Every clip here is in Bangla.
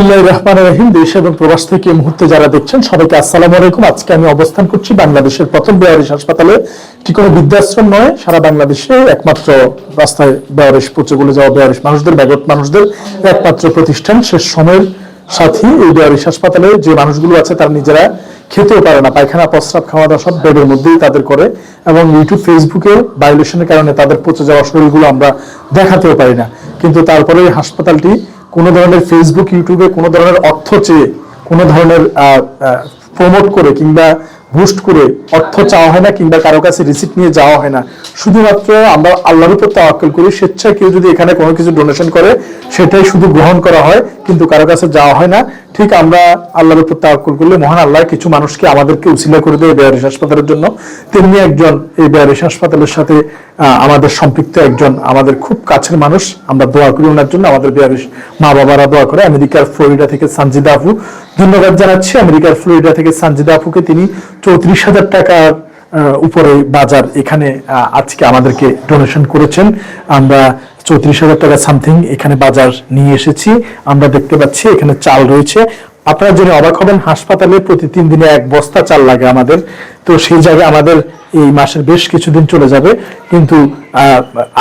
বিসমিল্লাহ রহমান রহিম। দেশ এবং প্রবাস থেকে মুহূর্তে যারা দেখছেন, সবাইকে আলাইকুম। আজকে আমি অবস্থান করছি বাংলাদেশের প্রথম বেয়ারিশ হাসপাতালে। কি কোনো নয়, সারা বাংলাদেশে একমাত্র রাস্তায় বেয়ারিশ পচে গলে যাওয়া বেয়ারিশ মানুষদের, ব্যাগট মানুষদের একমাত্র প্রতিষ্ঠান। শেষ সময়ের সাথী এই বেয়ারিশ হাসপাতালে যে মানুষগুলো আছে, তারা নিজেরা খেতেও পারে না। পায়খানা, প্রস্রাব খাওয়া দাওয়া সব বেডের মধ্যেই তাদের করে এবং ইউটিউব, ফেসবুকে ভায়োলেশনের কারণে তাদের পচে যাওয়া শরীরগুলো আমরা দেখাতেও পারি না। কিন্তু তারপরে হাসপাতালটি কোনো ধরনের ফেসবুক ইউটিউবে কোনো ধরনের অর্থ চেয়ে কোনো ধরনের প্রমোট করে কিংবা বুস্ট করে অর্থ চাওয়া হয় না কিংবা কারও কাছে রিসিপ্ট নিয়ে যাওয়া হয় না। শুধুমাত্র আমরা আল্লাহর উপর তাওয়াক্কুল করি। স্বেচ্ছায় কেউ যদি এখানে কোনো কিছু ডোনেশন করে, সেটাই শুধু গ্রহণ করা হয়, কিন্তু কারও কাছে যাওয়া হয় না। ঠিক আমরা আল্লাহর উপর তাওয়াক্কুল করলে মহান আল্লাহ কিছু মানুষকে আমাদেরকে উসিলা করে দেয় বেয়ারিশ হাসপাতালের জন্য। তেমনি একজন এই বেয়ারিশ হাসপাতালের সাথে আমাদের সম্পৃক্ত একজন আমাদের খুব কাছের মানুষ। আমরা দোয়া করি ওনার জন্য, আমাদের বেয়ারিশ মা বাবারা দোয়া করে। আমেরিকার ফ্লোরিডা থেকে সানজিদা আপু ধন্যবাদ জানাচ্ছি। আমেরিকার ফ্লোরিডা থেকে সানজিদা আপুকে তিনি চৌত্রিশ হাজার টাকার উপরে বাজার এখানে আজকে আমাদেরকে ডোনেশন করেছেন। আমরা চৌত্রিশ হাজার টাকা সামথিং এখানে বাজার নিয়ে এসেছি। আমরা দেখতে পাচ্ছি এখানে চাল রয়েছে। আপনারা জেনে অবাক হবেন, হাসপাতালে প্রতি তিন দিনে এক বস্তা চাল লাগে আমাদের। তো সেই জায়গায় আমাদের এই মাসের বেশ কিছুদিন চলে যাবে। কিন্তু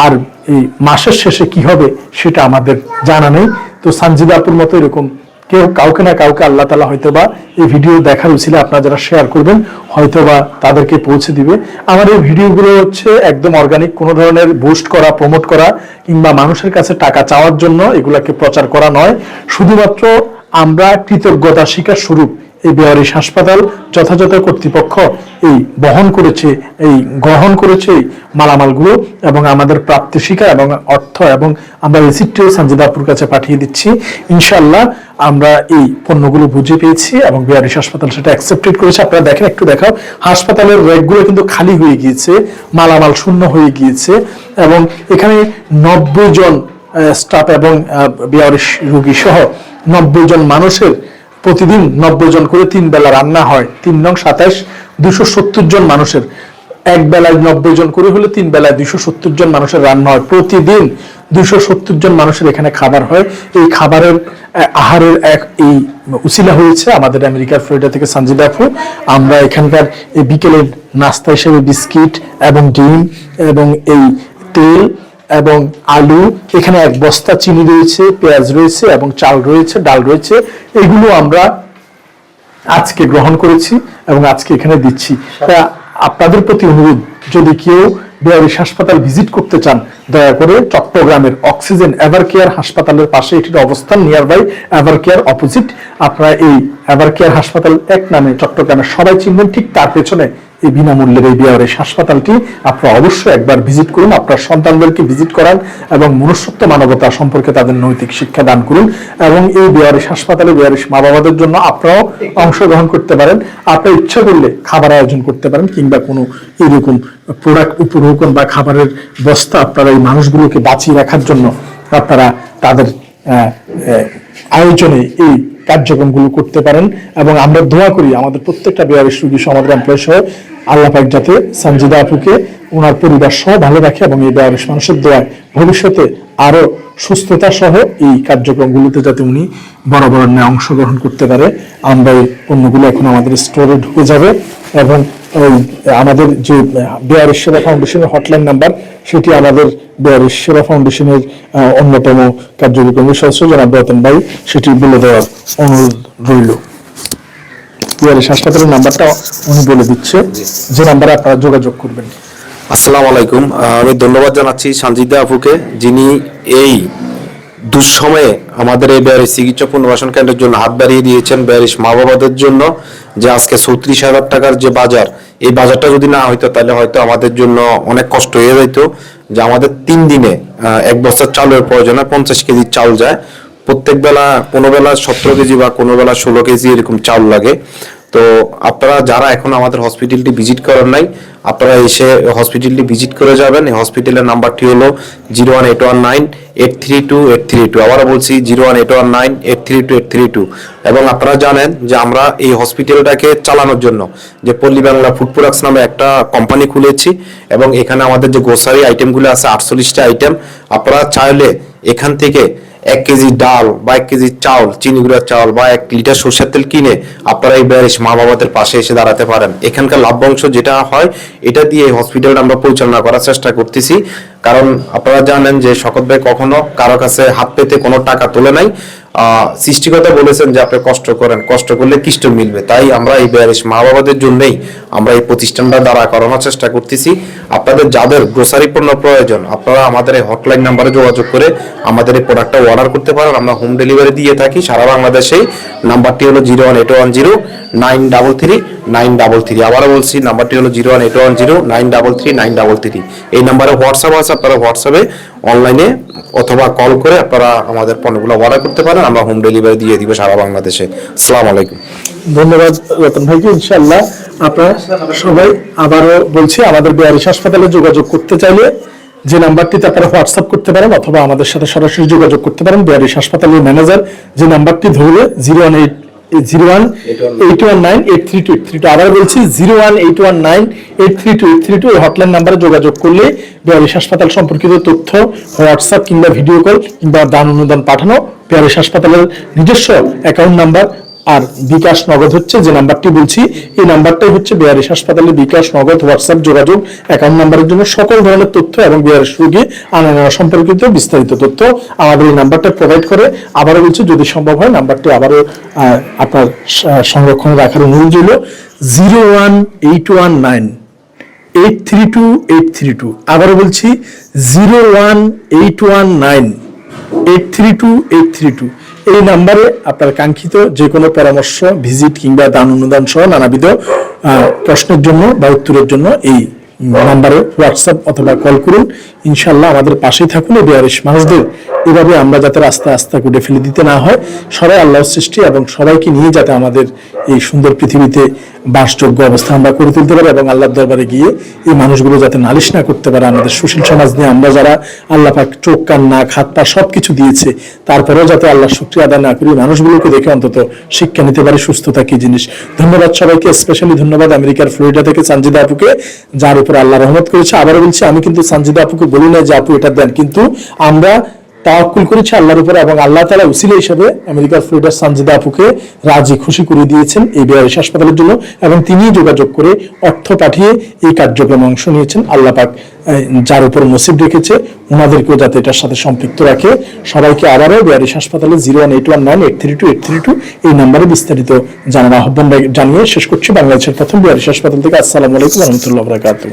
আর এই মাসের শেষে কি হবে সেটা আমাদের জানা নেই। তো সানজিদাপুর মতো এরকম কেউ কাউকে না কাউকে আল্লাহ তালা হয়তো বা এই ভিডিও দেখার উচিলে আপনারা যারা শেয়ার করবেন হয়তো বা তাদেরকে পৌঁছে দিবে। আমার এই ভিডিওগুলো হচ্ছে একদম অর্গানিক কোনো ধরনের বুস্ট করা প্রমোট করা, কিংবা মানুষের কাছে টাকা চাওয়ার জন্য এগুলাকে প্রচার করা নয়। শুধুমাত্র আমরা কৃতজ্ঞতা শিকার স্বরূপ এই বেয়ারিশ হাসপাতাল যথাযথ কর্তৃপক্ষ এই বহন করেছে, এই গ্রহণ করেছে এই মালামালগুলো এবং আমাদের প্রাপ্তি স্বীকার এবং অর্থ এবং আমরা রিসিপ্টও সঞ্জিদাপুর কাছে পাঠিয়ে দিচ্ছি। ইনশাল্লাহ আমরা এই পণ্যগুলো বুঝে পেয়েছি এবং বিহারিশ হাসপাতাল সেটা অ্যাকসেপ্টেড করেছে। আপনারা দেখেন, একটু দেখাও। হাসপাতালের র্যাকগুলো কিন্তু খালি হয়ে গিয়েছে, মালামাল শূন্য হয়ে গিয়েছে এবং এখানে নব্বই জন স্টাফ এবং বিহারিশ রোগী সহ নব্বই জন মানুষের প্রতিদিন নব্বই জন করে তিন বেলা রান্না হয়। তিন নং সাতাইশ দুশো সত্তর জন মানুষের। এক বেলায় নব্বই জন করে হলে তিন বেলায় দুশো সত্তর জন মানুষের রান্না হয়। প্রতিদিন দুশো সত্তর জন মানুষের এখানে খাবার হয়। এই খাবারের আহারের এক এই উচিলা হয়েছে আমাদের আমেরিকার ফ্লোরিডা থেকে সঞ্জিদা আপু। আমরা এখানকার এই বিকেলের নাস্তা হিসেবে বিস্কিট এবং ডিম এবং এই তেল এবং আলু, এখানে এক বস্তা চিনি রয়েছে, পেঁয়াজ রয়েছে এবং চাল রয়েছে, ডাল রয়েছে। এগুলো আমরা আজকে গ্রহণ করেছি এবং আজকে এখানে দিচ্ছি। আপনাদের প্রতি অনুরোধ, যদি কেউ বেয়ারিশ হাসপাতাল ভিজিট করতে চান, দয়া করে চট্টগ্রামের অক্সিজেন এভার কেয়ার হাসপাতালের পাশে এটির অবস্থান near by ever care opposite আপনারা এই এভার কেয়ার হাসপাতাল এক নামে চট্টগ্রামের সবাই চিনবেন, ঠিক তার পেছনে এই বিনামূল্যের এই বিয়ারিশ হাসপাতালটি আপনারা অবশ্যই একবার ভিজিট করুন, আপনার সন্তানদেরকে ভিজিট করান এবং মনুষ্যত্ব মানবতা সম্পর্কে তাদের নৈতিক শিক্ষা দান করুন এবং এই বিয়ারিশ হাসপাতালে বিয়ারিশ মা বাবাদের জন্য আপনারাও অংশগ্রহণ করতে পারেন। আপনার ইচ্ছা করলে খাবার আয়োজন করতে পারেন কিংবা কোনো এরকম প্রোডাক্ট উপরোকন বা খাবারের বস্তা আপনারা এই মানুষগুলোকে বাঁচিয়ে রাখার জন্য আপনারা তাদের আয়োজনে এই কার্যক্রমগুলো করতে পারেন এবং আমরা দোয়া করি আমাদের প্রত্যেকটা বিহারের সুখী সমাজের এমপ্লয় সহ আল্লাহ পাক যাতে সঞ্জিদা আপুকে ওনার পরিবার সহ ভালো রাখে এবং এই বিহারের মানুষের দোয়ায় ভবিষ্যতে আরও সুস্থতা সহ এই কার্যক্রমগুলোতে যাতে উনি বড় বড় অংশগ্রহণ করতে পারে। আমরা এই পণ্যগুলো এখন আমাদের স্টোরে ঢুকে যাবে। এবং আমাদের যে বিহারের সেবা ফাউন্ডেশনের হটলাইন নাম্বার সেটি আমাদের বিহারের সেবা ফাউন্ডেশনের অন্যতম কার্যকরী কমিটির সদস্য জনাব রতন ভাই, সেটি বলে দেওয়ার অনুরোধ রইল। বিহারের হাসপাতালের নাম্বারটা উনি বলে দিচ্ছে। যে নাম্বারে আপনারা যোগাযোগ করবেন। আসসালামু আলাইকুম। আমি ধন্যবাদ জানাচ্ছি সঞ্জিদা আপুকে, যিনি এই দুঃসময়ে আমাদের এই ব্যারিস চিকিৎসা পুনর্বাসন কেন্দ্রের জন্য হাত বাড়িয়ে দিয়েছেন ব্যারিস মা বাবাদের জন্য যে আজকে চৌত্রিশ হাজার টাকার যে বাজার, এই বাজারটা যদি না হইতো তাহলে হয়তো আমাদের জন্য অনেক কষ্ট হয়ে যেত যে আমাদের তিন দিনে এক বছর চালের প্রয়োজন পঞ্চাশ কেজি চাল যায়। প্রত্যেক বেলা কোনো বেলা সতেরো কেজি বা কোনো বেলা ষোলো কেজি এরকম চাল লাগে। তো আপনারা যারা এখন আমাদের হসপিটালটি ভিজিট করেন নাই, আপনারা এসে হসপিটালটি ভিজিট করে যাবেন। এই হসপিটালের নাম্বারটি হলো zero one eight one nine eight three two eight three two. আবারও বলছি, zero one eight one nine eight three two eight three two. এবং আপনারা জানেন যে আমরা এই হসপিটালটাকে চালানোর জন্য যে পল্লী বাংলা ফুড প্রোডাক্টস নামে একটা কোম্পানি খুলেছি, এবং এখানে আমাদের যে গ্রোসারি আইটেমগুলো আছে, আটচল্লিশটা আইটেম আপনারা চাইলে এখান থেকে এক কেজি ডাল বা এক কেজি চাউল, চিনি গুঁড়ার চাউল বা এক লিটার সরষের তেল কিনে আপনারা এই ব্যারিস মা বাবাদের পাশে এসে দাঁড়াতে পারেন। এখানকার লাভ্যাংশ যেটা হয়, এটা দিয়ে হসপিটাল হসপিটালটা আমরা পরিচালনা করার চেষ্টা করতেছি। কারণ আপনারা জানেন যে শকত ভাই কখনো কারও কাছে হাত পেতে কোনো টাকা তোলে নাই। আহ, সৃষ্টিকর্তা বলেছেন যে আপনি কষ্ট করেন কষ্ট করলে কৃষ্ট মিলবে। তাই আমরা এই ব্যারিস মা বাবাদের জন্যই আমরা এই প্রতিষ্ঠানটা দাঁড়া করানোর চেষ্টা করতেছি। আপনাদের যাদের গ্রোসারি পণ্য প্রয়োজন আপনারা আমাদের এই হটলাইন নাম্বারে যোগাযোগ করে আমাদের এই প্রোডাক্টটা অর্ডার করতে পারেন। আমরা হোম ডেলিভারি দিয়ে থাকি সারা বাংলাদেশেই। নাম্বারটি হলো zero one eight one zero nine double three nine double three আবারও বলছি নাম্বারটি হলো zero one eight one zero nine double three nine double three এই নাম্বারে হোয়াটসঅ্যাপ আছে আপনারা হোয়াটসঅ্যাপে অনলাইনে অথবা কল করে আপনারা আমাদের পণ্যগুলো অর্ডার করতে পারেন, আমরা হোম ডেলিভারি দিয়ে দিব সারা বাংলাদেশে। আসসালামু আলাইকুম। ধন্যবাদ রতন ভাইকে, ইনশাআল্লাহ। আপনারা সবাই আবারও বলছি, আমাদের বিহারিস হাসপাতালে যোগাযোগ করতে চাইলে যে নাম্বারটিতে আপনারা হোয়াটসঅ্যাপ করতে পারেন অথবা আমাদের সাথে সরাসরি যোগাযোগ করতে পারেন বিহারিস হাসপাতালের ম্যানেজার যে নাম্বারটি ধরবে zero one eight zero one eight one nine eight three two eight three two. আবার বলছি zero one eight one nine eight three two eight three two এই হটলাইন নাম্বারে যোগাযোগ করলে বিহারিস হাসপাতাল সম্পর্কিত তথ্য, হোয়াটসঅ্যাপ কিংবা ভিডিও কল কিংবা দান অনুদান পাঠানো বিহারিস হাসপাতালের নিজস্ব অ্যাকাউন্ট নাম্বার আর বিকাশ নগদ হচ্ছে যে নাম্বারটি বলছি, এই নাম্বারটাই হচ্ছে বিহারিস হাসপাতালে বিকাশ নগদ, হোয়াটসঅ্যাপ, যোগাযোগ, অ্যাকাউন্ট নাম্বারের জন্য সকল ধরনের তথ্য এবং বিহারিস রোগী আনা নেওয়া সম্পর্কিত বিস্তারিত তথ্য আমাদের এই নাম্বারটা প্রোভাইড করে। আবারও বলছি, যদি সম্ভব হয় নাম্বারটি আবারও আপনার সংরক্ষণে রাখার অনুরোধ রইল। Zero one eight one nine eight three two eight three two. আবারও বলছি, zero one eight one nine eight three two eight three two এই নাম্বারে আপনার কাঙ্ক্ষিত যে কোনো পরামর্শ ভিজিট কিংবা দান অনুদান সহ নানাবিধ প্রশ্নের জন্য বা উত্তরের জন্য এই নাম্বারে হোয়াটসঅ্যাপ অথবা কল করুন। ইনশাল্লাহ আমাদের পাশেই থাকুন এই বিহারিস মানুষদের। এভাবে আমরা যাতে রাস্তা আস্তা কুটে ফেলে দিতে না হয়, সবাই আল্লাহর সৃষ্টি এবং সবাইকে নিয়ে যাতে আমাদের এই সুন্দর পৃথিবীতে বাসযোগ্য অবস্থা আমরা করে তুলতে পারি এবং আল্লাহর দরবারে গিয়ে এই মানুষগুলো যাতে নালিশ না করতে পারে আমাদের সুশীল সমাজ নিয়ে। আমরা যারা আল্লাহ পাক চোখ, কান, নাক, হাত, পা সব কিছু দিয়েছে, তারপরেও যাতে আল্লাহ শুক্রিয়া আদায় না করি, মানুষগুলোকে দেখে অন্তত শিক্ষা নিতে পারি, সুস্থতা কি জিনিস। ধন্যবাদ সবাইকে স্পেশালি ধন্যবাদ আমেরিকার ফ্লোরিডা থেকে সানজিদা আপুকে, যার উপর আল্লাহ রহমত করেছে। আবারও বলছি, আমি কিন্তু সানজিদা আপুকে বলি না যে আপু এটা দেন। কিন্তু আমরা তাওয়াক্কুল করেছে আল্লাহর উপরে এবং আল্লাহ তালা উসিলা হিসেবে আমেরিকার ফ্লোরিডার সানজিদা আপুকে রাজি, খুশি করে দিয়েছেন এই বিহারিস হাসপাতালের জন্য এবং তিনি যোগাযোগ করে অর্থ পাঠিয়ে এই কার্যক্রমে অংশ নিয়েছেন। আল্লাহ পাক যার উপর নসিব রেখেছে ওনাদেরকেও যাতে এটার সাথে সম্পৃক্ত রাখে। সবাইকে আবারও বিহারিস হাসপাতালে zero one eight one nine eight three two eight three two এই নাম্বারে বিস্তারিত জানার আহ্বান জানিয়ে শেষ করছি। বাংলাদেশের প্রথম বিহারিস হাসপাতাল থেকে আসসালামু আলাইকুম রহমতুল্লাহ বরাকাতুহ।